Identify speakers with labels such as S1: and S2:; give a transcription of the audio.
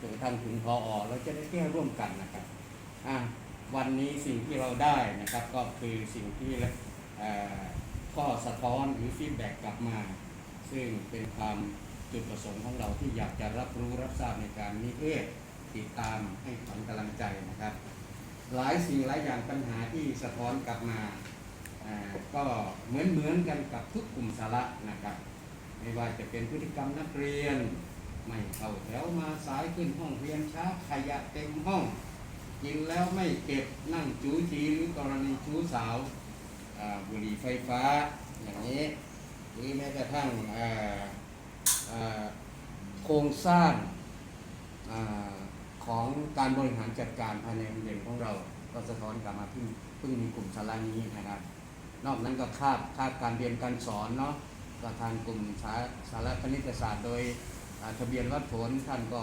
S1: จนกระทั่งถึงพออเราจะได้แก้ร่วมกันนะครับวันนี้สิ่งที่เราได้นะครับก็คือสิ่งที่ข้อสะท้อนหรือฟีดแบ็กกลับมา ซึ่งเป็นความจุดประสงค์ของเราที่อยากจะรับรู้รับทราบในการนิเทศติดตามให้ขวัญกำลังใจนะครับ หลายสิ่งหลายอย่างปัญหาที่สะท้อนกลับมาก็เหมือนเหมือนๆกันกับทุกกลุ่มสาระนะครับ ไม่ว่าจะเป็นพฤติกรรมนักเรียน ไม่เข้าแถวมาสายขึ้นห้องเรียนช้าขยะเต็มห้อง กินแล้วไม่เก็บนั่งจูจีหรือกรณีชู้สาวบุหรี่ไฟฟ้าอย่างนี้หรือแม้กระทั่งโครงสร้างอของการบริหารจัดการภายในโรงเรียนของเรา ก็สะท้อนกลับมาเพิ่งเพิ่งมีกลุ่มสาระนี้นะครับ นอกนั้นก็คาบคาบการเรียนการสอนเนาะก็ทางกลุ่มสาสารคณิตศาสตร์โดย ทะเบียนวัดผลท่านก็